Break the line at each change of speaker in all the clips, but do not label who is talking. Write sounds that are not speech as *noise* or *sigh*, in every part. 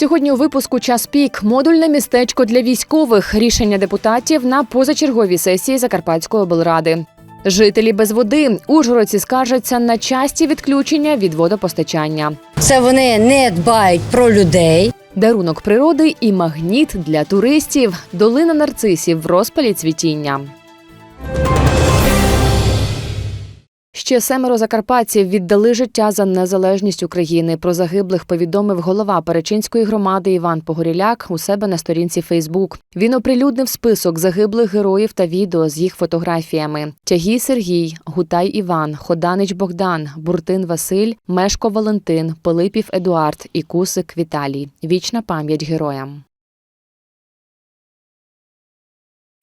Сьогодні у випуску час пік модульне містечко для військових. Рішення депутатів на позачерговій сесії Закарпатської облради. Жителі без води Ужгородці скаржаться на часті відключення від водопостачання.
Це вони не дбають про людей.
Дарунок природи і магніт для туристів. Долина нарцисів в розпалі цвітіння. Ще семеро закарпатців віддали життя за незалежність України. Про загиблих повідомив голова Перечинської громади Іван Погоріляк у себе на сторінці Фейсбук. Він оприлюднив список загиблих героїв та відео з їх фотографіями: Тягій Сергій, Гутай Іван, Ходанич Богдан, Буртин Василь, Мешко Валентин, Пилипів Едуард і Кусик Віталій. Вічна пам'ять героям.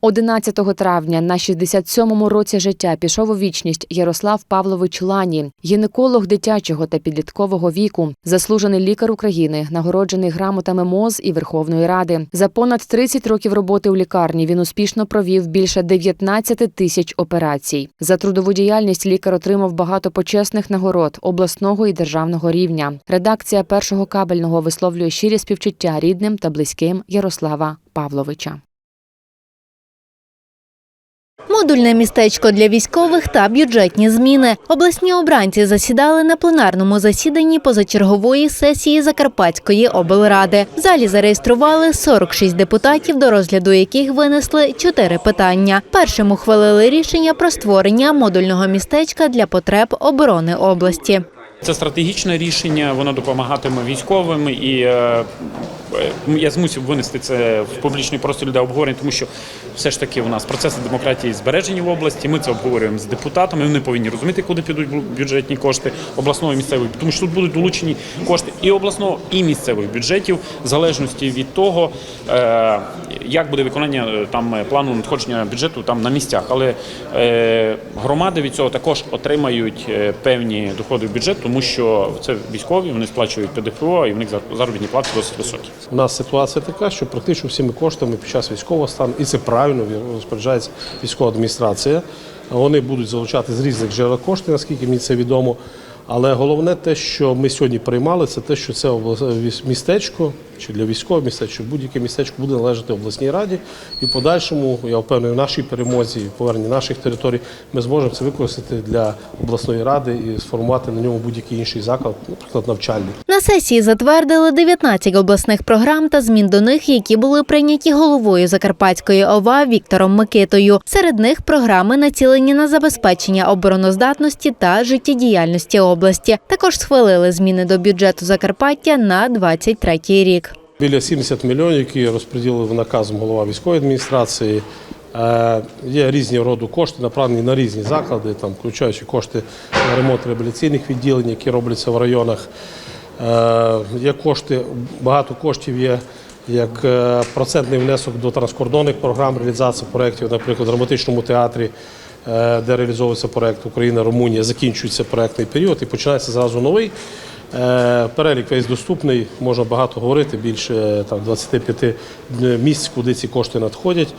11 травня на 67-му році життя пішов у вічність Ярослав Павлович Лані, гінеколог дитячого та підліткового віку, заслужений лікар України, нагороджений грамотами МОЗ і Верховної Ради. За понад 30 років роботи у лікарні він успішно провів більше 19 тисяч операцій. За трудову діяльність лікар отримав багато почесних нагород обласного і державного рівня. Редакція першого кабельного висловлює щирі співчуття рідним та близьким Ярослава Павловича.
Модульне містечко для військових та бюджетні зміни. Обласні обранці засідали на пленарному засіданні позачергової сесії Закарпатської облради. В залі зареєстрували 46 депутатів, до розгляду яких винесли чотири питання. Першим ухвалили рішення про створення модульного містечка для потреб оборони області.
Це стратегічне рішення, воно допомагатиме військовим, і е, я змусив винести це в публічний простір для обговорення, тому що все ж таки у нас процеси демократії збережені в області. Ми це обговорюємо з депутатами. Вони повинні розуміти, куди підуть бюджетні кошти обласного і місцевої, тому що тут будуть долучені кошти і обласного, і місцевих бюджетів, в залежності від того, е, як буде виконання е, там е, плану надходження бюджету там на місцях. Але е, громади від цього також отримають е, певні доходи в бюджет, тому що це військові, вони сплачують ПДФО і в них зар- заробітні плати досить високі.
У нас ситуація така, що практично всіми коштами під час військового стану, і це правильно розпоряджається військова адміністрація. Вони будуть залучати з різних джерел кошти, наскільки мені це відомо. Але головне те, що ми сьогодні приймали, це те, що це містечко чи для військового містечко, будь-яке містечко буде належати обласній раді. І в подальшому, я впевнений, в нашій перемозі, поверненні наших територій, ми зможемо це використати для обласної ради і сформувати на ньому будь-який інший заклад, наприклад, навчальний.
На сесії затвердили 19 обласних програм та змін до них, які були прийняті головою Закарпатської ОВА Віктором Микитою. Серед них програми націлені на забезпечення обороноздатності та життєдіяльності області. Також схвалили зміни до бюджету Закарпаття на 23 рік.
Біля 70 мільйонів, які розподілив наказом голова військової адміністрації. Е, Є різні роду кошти, направлені на різні заклади, там, включаючи кошти на ремонт реабілітаційних відділень, які робляться в районах. Е, Є кошти, багато коштів є як е, процентний внесок до транскордонних програм реалізації проєктів, наприклад, в драматичному театрі, е, де реалізовується проєкт Україна-Румунія, закінчується проєктний період і починається зразу новий. Е, Перелік весь доступний, можна багато говорити, більше там, 25 місць, куди ці кошти надходять.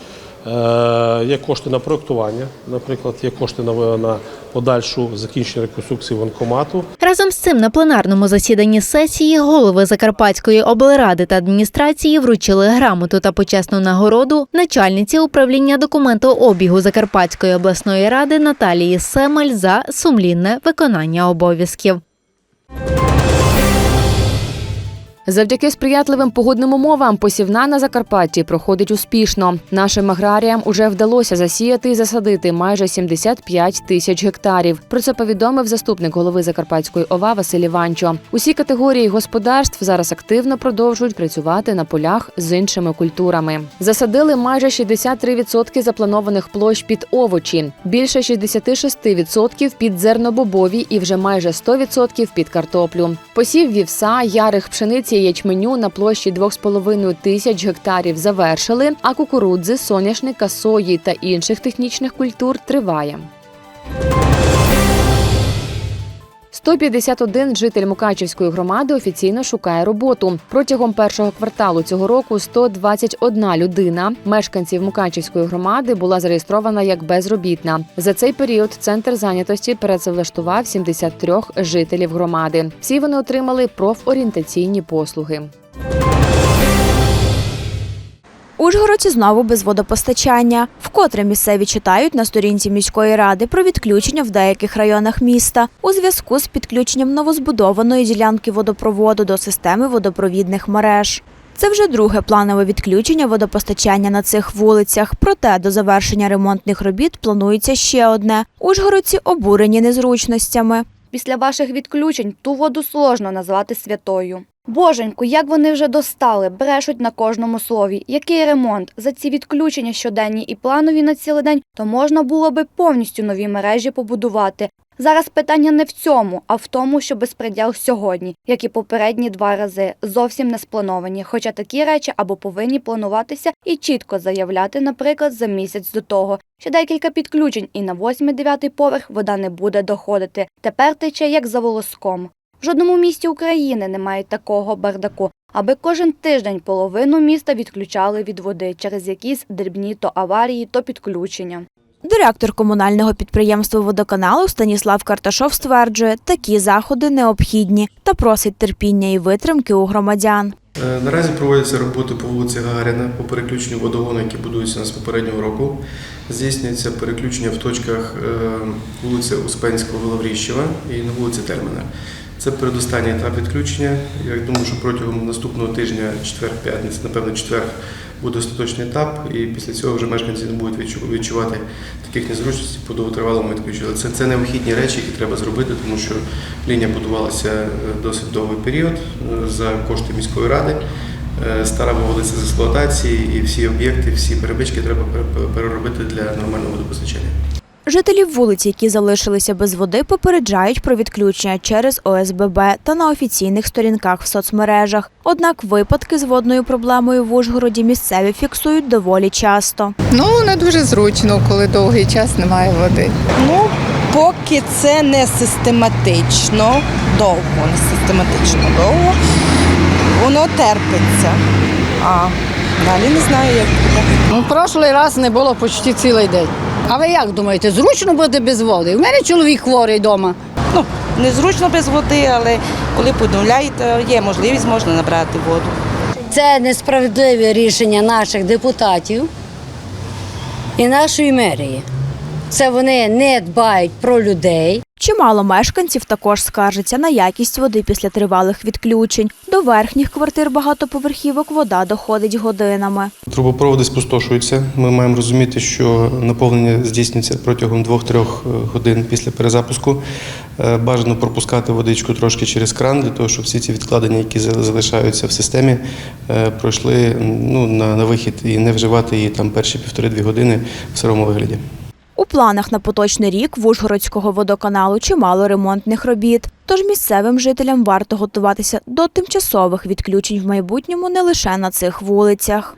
Е, Є кошти на проєктування, наприклад, є кошти на, на подальшу закінчення реконструкції воєнкомату.
Разом з цим на пленарному засіданні сесії голови Закарпатської облради та адміністрації вручили грамоту та почесну нагороду начальниці управління документообігу Закарпатської обласної ради Наталії Семель за сумлінне виконання обов'язків.
Завдяки сприятливим погодним умовам посівна на Закарпатті проходить успішно. Нашим аграріям уже вдалося засіяти і засадити майже 75 тисяч гектарів. Про це повідомив заступник голови Закарпатської ОВА Василь Іванчо. Усі категорії господарств зараз активно продовжують працювати на полях з іншими культурами. Засадили майже 63% запланованих площ під овочі, більше 66% під зернобобові і вже майже 100% під картоплю. Посів вівса, ярих пшениці ячменю на площі 2,5 тисяч гектарів завершили, а кукурудзи, соняшника, сої та інших технічних культур триває. 151 житель Мукачівської громади офіційно шукає роботу. Протягом першого кварталу цього року 121 людина мешканців Мукачівської громади була зареєстрована як безробітна. За цей період центр зайнятості працевлаштував 73 жителів громади. Всі вони отримали профорієнтаційні послуги.
Ужгородці знову без водопостачання. Вкотре місцеві читають на сторінці міської ради про відключення в деяких районах міста у зв'язку з підключенням новозбудованої ділянки водопроводу до системи водопровідних мереж. Це вже друге планове відключення водопостачання на цих вулицях. Проте до завершення ремонтних робіт планується ще одне. Ужгородці обурені незручностями.
Після ваших відключень ту воду сложно назвати святою. Боженьку, як вони вже достали, брешуть на кожному слові. Який ремонт? За ці відключення щоденні і планові на цілий день, то можна було би повністю нові мережі побудувати. Зараз питання не в цьому, а в тому, що безпреділ сьогодні, як і попередні два рази, зовсім не сплановані. Хоча такі речі або повинні плануватися і чітко заявляти, наприклад, за місяць до того. Ще декілька підключень, і на 8-9 поверх вода не буде доходити. Тепер тече як за волоском. В жодному місті України немає такого бардаку, аби кожен тиждень половину міста відключали від води через якісь дрібні то аварії, то підключення.
Директор комунального підприємства водоканалу Станіслав Карташов стверджує, такі заходи необхідні та просить терпіння і витримки у громадян.
Е, Наразі проводяться роботи по вулиці Гагаріна по переключенню водогону, які будуються у нас попереднього року. Здійснюється переключення в точках е, вулиці Успенського Лавріщева і на вулиці Терміна. Це передостанній етап відключення. Я думаю, що протягом наступного тижня, четвер-п'ятниця, напевно, четвер буде остаточний етап, і після цього вже мешканці не будуть відчувати таких незручностей по довготривалому відключенню. Це, це необхідні речі, які треба зробити, тому що лінія будувалася е, досить довгий період е, за кошти міської ради. Е, Стара виводиться з експлуатації, і всі об'єкти, всі перебички треба переробити для нормального водопостачання.
Жителів вулиць, які залишилися без води, попереджають про відключення через ОСББ та на офіційних сторінках в соцмережах. Однак випадки з водною проблемою в Ужгороді місцеві фіксують доволі часто.
Ну, не дуже зручно, коли довгий час немає води.
Ну, поки це не систематично, довго, не систематично довго, воно терпиться. А далі не знаю, як буде.
Ну, прошлий раз не було почти цілий день. А ви як думаєте, зручно буде без води? У мене чоловік хворий вдома.
Ну, незручно без води, але коли подивляєте, є можливість, можна набрати воду.
Це несправедливе рішення наших депутатів і нашої мерії. Це вони не дбають про людей.
Чимало мешканців також скаржаться на якість води після тривалих відключень. До верхніх квартир багатоповерхівок вода доходить годинами.
Трубопроводи спустошуються. Ми маємо розуміти, що наповнення здійснюється протягом 2-3 годин після перезапуску. Е, Бажано пропускати водичку трошки через кран, для того, щоб всі ці відкладення, які залишаються в системі, е, пройшли ну, на, на вихід і не вживати її там перші півтори-дві години в сирому вигляді.
У планах на поточний рік в Ужгородського водоканалу чимало ремонтних робіт. Тож місцевим жителям варто готуватися до тимчасових відключень в майбутньому не лише на цих вулицях.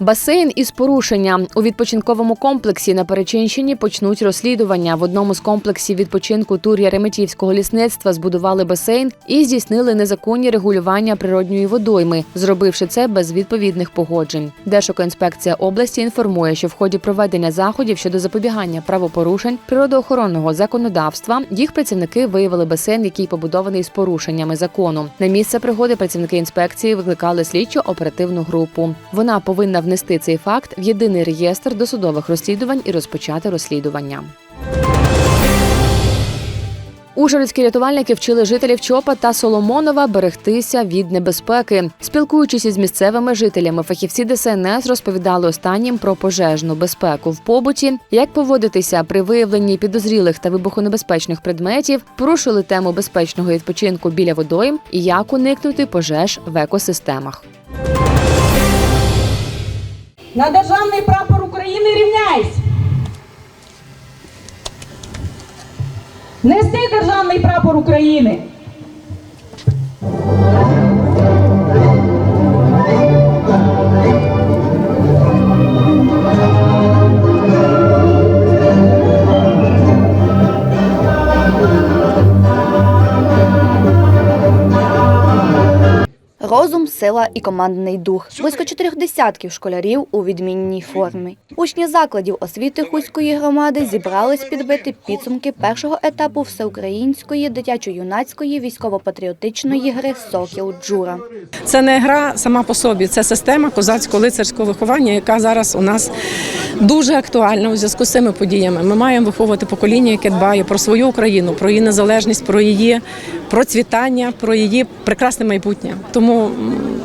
Басейн із порушення у відпочинковому комплексі на Перечинщині почнуть розслідування. В одному з комплексів відпочинку Тур'я Реметівського лісництва збудували басейн і здійснили незаконні регулювання природньої водойми, зробивши це без відповідних погоджень. Держекоінспекція області інформує, що в ході проведення заходів щодо запобігання правопорушень природоохоронного законодавства їх працівники виявили басейн, який побудований з порушеннями закону. На місце пригоди працівники інспекції викликали слідчо оперативну групу. Вона повинна внести цей факт в єдиний реєстр досудових розслідувань і розпочати розслідування. Ужгородські рятувальники вчили жителів Чопа та Соломонова берегтися від небезпеки. Спілкуючись із місцевими жителями, фахівці ДСНС розповідали останнім про пожежну безпеку в побуті, як поводитися при виявленні підозрілих та вибухонебезпечних предметів, порушили тему безпечного відпочинку біля водойм і як уникнути пожеж в екосистемах.
На державний прапор України рівняйсь. Нести державний прапор України.
Сила і командний дух. Близько чотирьох десятків школярів у відмінній формі. Учні закладів освіти Хуської громади зібрались підбити підсумки першого етапу всеукраїнської дитячо-юнацької військово-патріотичної гри Сокіл Джура.
Це не гра сама по собі, це система козацького лицарського виховання, яка зараз у нас дуже актуальна у зв'язку з цими подіями. Ми маємо виховувати покоління, яке дбає про свою Україну, про її незалежність, про її процвітання, про її прекрасне майбутнє. Тому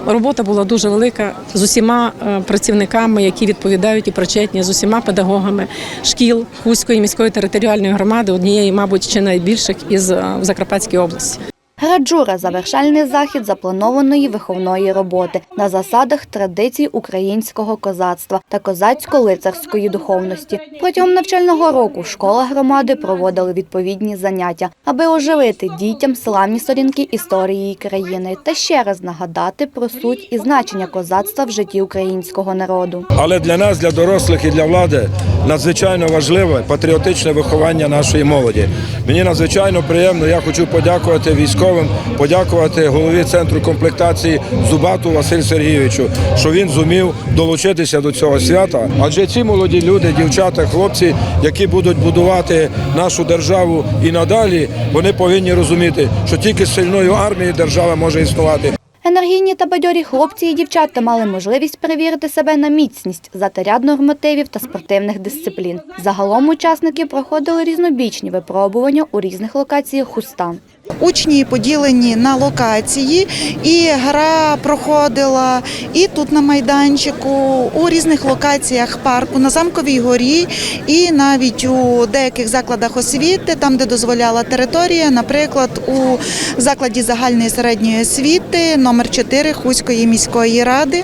робота була дуже велика з усіма е, працівниками, які відповідають і причетні, з усіма педагогами шкіл Хуської міської територіальної громади, однієї, мабуть, чи найбільших із е, в Закарпатській області.
Гра Джура – завершальний захід запланованої виховної роботи на засадах традицій українського козацтва та козацько-лицарської духовності. Протягом навчального року школа громади проводили відповідні заняття, аби оживити дітям славні сторінки історії країни та ще раз нагадати про суть і значення козацтва в житті українського народу.
Але для нас, для дорослих і для влади, надзвичайно важливе патріотичне виховання нашої молоді. Мені надзвичайно приємно. Я хочу подякувати військовим, подякувати голові центру комплектації Зубату Василь Сергійовичу, що він зумів долучитися до цього свята. Адже ці молоді люди, дівчата, хлопці, які будуть будувати нашу державу і надалі, вони повинні розуміти, що тільки з сильною армією держава може існувати.
Енергійні та бадьорі хлопці і дівчата мали можливість перевірити себе на міцність затиряд нормативів та спортивних дисциплін. Загалом учасники проходили різнобічні випробування у різних локаціях Хустан.
Учні поділені на локації, і гра проходила і тут на майданчику, у різних локаціях парку, на замковій горі, і навіть у деяких закладах освіти, там де дозволяла територія, наприклад, у закладі загальної середньої освіти номер 4 Хуської міської ради.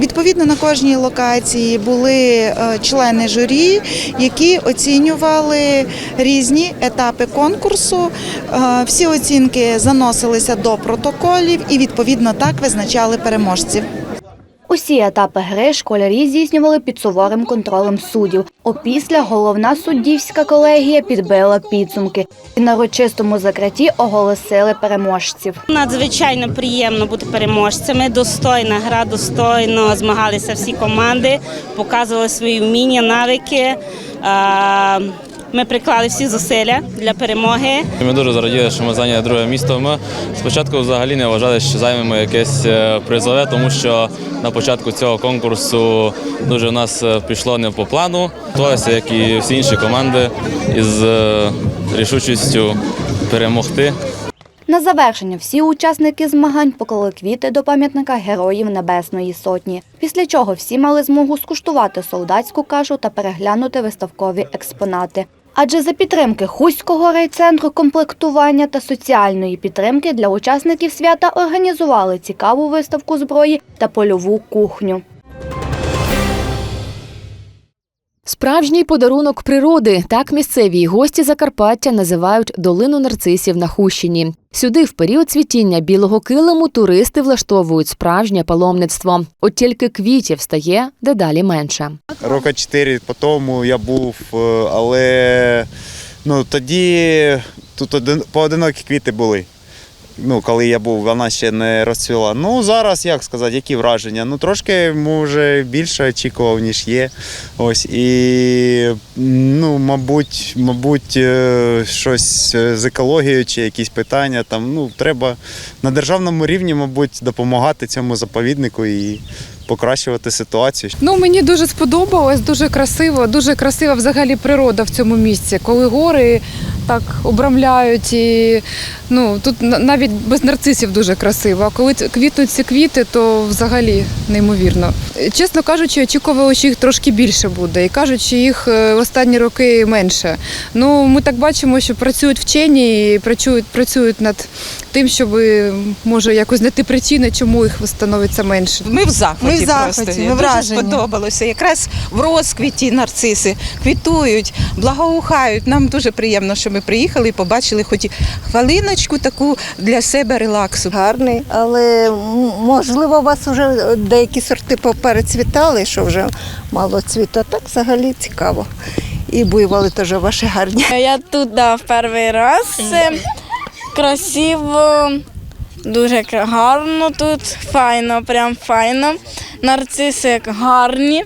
Відповідно на кожній локації були е, члени журі, які оцінювали різні етапи конкурсу. Е, Всі оцінки заносилися до протоколів і відповідно так визначали переможців.
Усі етапи гри школярі здійснювали під суворим контролем суддів. Опісля головна суддівська колегія підбила підсумки і на урочистому закритті оголосили переможців.
Надзвичайно приємно бути переможцями. Достойна гра, достойно змагалися всі команди, показували свої вміння, навики. Ми приклали всі зусилля для перемоги.
Ми дуже зараділи, що ми зайняли друге місто. Ми спочатку взагалі не вважали, що займемо якесь е, призове, тому що на початку цього конкурсу дуже в нас е, пішло не по плану. Готувалися, як і всі інші команди, із е, рішучістю перемогти.
На завершення всі учасники змагань поклали квіти до пам'ятника Героїв Небесної Сотні. Після чого всі мали змогу скуштувати солдатську кашу та переглянути виставкові експонати. Адже за підтримки Хуського райцентру комплектування та соціальної підтримки для учасників свята організували цікаву виставку зброї та польову кухню.
Справжній подарунок природи так місцеві гості Закарпаття називають долину нарцисів на Хущині. Сюди в період цвітіння білого килиму туристи влаштовують справжнє паломництво. От тільки квітів стає дедалі менше.
Рока чотири по тому я був, е, але ну, тоді тут один, поодинокі квіти були. Ну, коли я був, вона ще не розцвіла. Ну, зараз, як сказати, які враження? Ну, трошки, може, більше очікував, ніж є. Ось. І, ну, мабуть, мабуть, е, щось з екологією чи якісь питання. Там, ну, треба на державному рівні, мабуть, допомагати цьому заповіднику і покращувати ситуацію.
Ну мені дуже сподобалось, дуже красиво, дуже красива взагалі природа в цьому місці, коли гори так обрамляють і ну тут навіть без нарцисів дуже красиво. А коли квітнуть ці квіти, то взагалі неймовірно. Чесно кажучи, очікували, що їх трошки більше буде, і кажуть, що їх е, в останні роки менше. Ну ми так бачимо, що працюють вчені і працюють, працюють над тим, щоб може якось знайти причини, чому їх становиться менше.
Ми в захваті,
Ми в захваті,
просто.
ми
Дуже сподобалося. Якраз в розквіті нарциси квітують, благоухають. Нам дуже приємно, що ми приїхали і побачили хоч хвилиночку таку для себе релаксу.
Гарний, але можливо у вас вже деякі сорти поперецвітали, що вже мало цвіту. А так взагалі цікаво. І буйволи теж ваші гарні. *laughs*
Я тут да, в перший раз. Красиво,
Дуже гарно тут, файно, прям файно. Нарциси гарні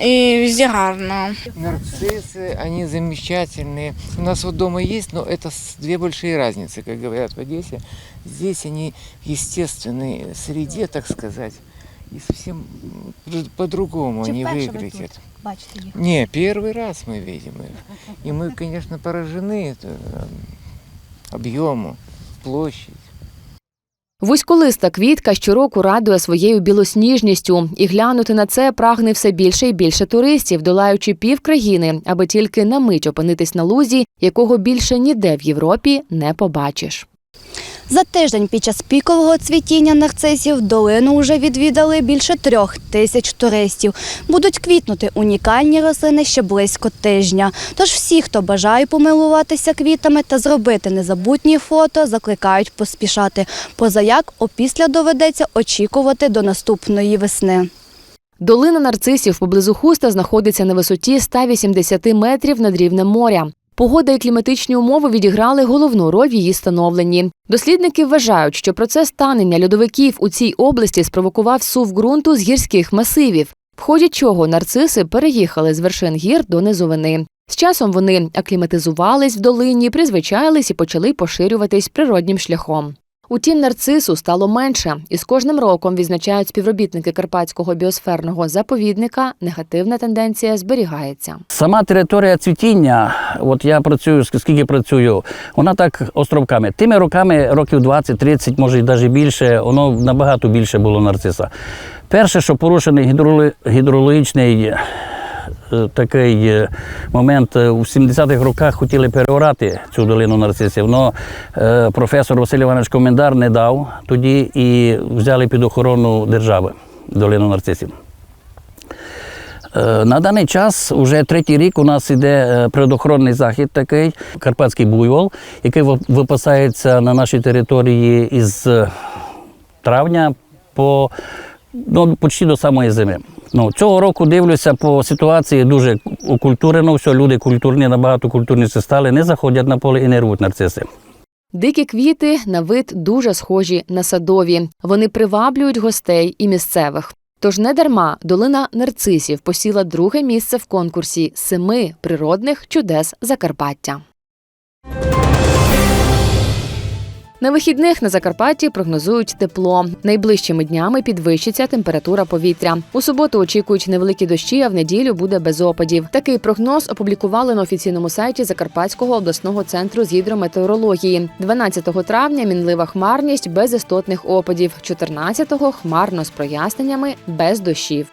і везде гарно.
Нарциссы, они замечательные. У нас вот дома есть, но это с- две большие разницы, как говорят в Одессе. Здесь они в естественной среде, так сказать, и совсем м, по-другому они выглядят.
Бачите їх.
Не, первый раз мы видим их. И мы, конечно, поражены это, э, объему, площадь.
Вузьколиста квітка щороку радує своєю білосніжністю, і глянути на це прагне все більше і більше туристів, долаючи пів країни, аби тільки на мить опинитись на лузі, якого більше ніде в Європі не побачиш.
За тиждень під час пікового цвітіння нарцисів долину вже відвідали більше трьох тисяч туристів. Будуть квітнути унікальні рослини ще близько тижня. Тож всі, хто бажає помилуватися квітами та зробити незабутні фото, закликають поспішати. Позаяк опісля доведеться очікувати до наступної весни.
Долина нарцисів поблизу хуста знаходиться на висоті 180 метрів над рівнем моря. Погода і кліматичні умови відіграли головну роль в її становленні. Дослідники вважають, що процес танення льодовиків у цій області спровокував сув ґрунту з гірських масивів, в ході чого нарциси переїхали з вершин гір до низовини. З часом вони акліматизувались в долині, призвичайлись і почали поширюватись природнім шляхом. Утім, нарцису стало менше, і з кожним роком відзначають співробітники Карпатського біосферного заповідника. Негативна тенденція зберігається.
Сама територія цвітіння, от я працюю, скільки працюю, вона так островками. Тими роками, років 20-30, може і навіть більше, воно набагато більше було нарциса. Перше, що порушений гідрологічний такий е, момент, е, у 70-х роках хотіли переорати цю долину нарцисів, але професор Василь Іванович Комендар не дав тоді і взяли під охорону держави долину нарцисів. Е, На даний час вже третій рік у нас іде е, природоохоронний захід такий, карпатський буйвол, який випасається на нашій території із е, травня по ну, почти до самої зими. Ну, цього року дивлюся по ситуації дуже окультурено, все, люди культурні, набагато культурніші стали, не заходять на поле і не рвуть нарциси.
Дикі квіти на вид дуже схожі на садові. Вони приваблюють гостей і місцевих. Тож недарма долина нарцисів посіла друге місце в конкурсі семи природних чудес Закарпаття. На вихідних на Закарпатті прогнозують тепло. Найближчими днями підвищиться температура повітря. У суботу очікують невеликі дощі, а в неділю буде без опадів. Такий прогноз опублікували на офіційному сайті Закарпатського обласного центру з гідрометеорології. 12 травня мінлива хмарність без істотних опадів. 14-го хмарно з проясненнями без дощів.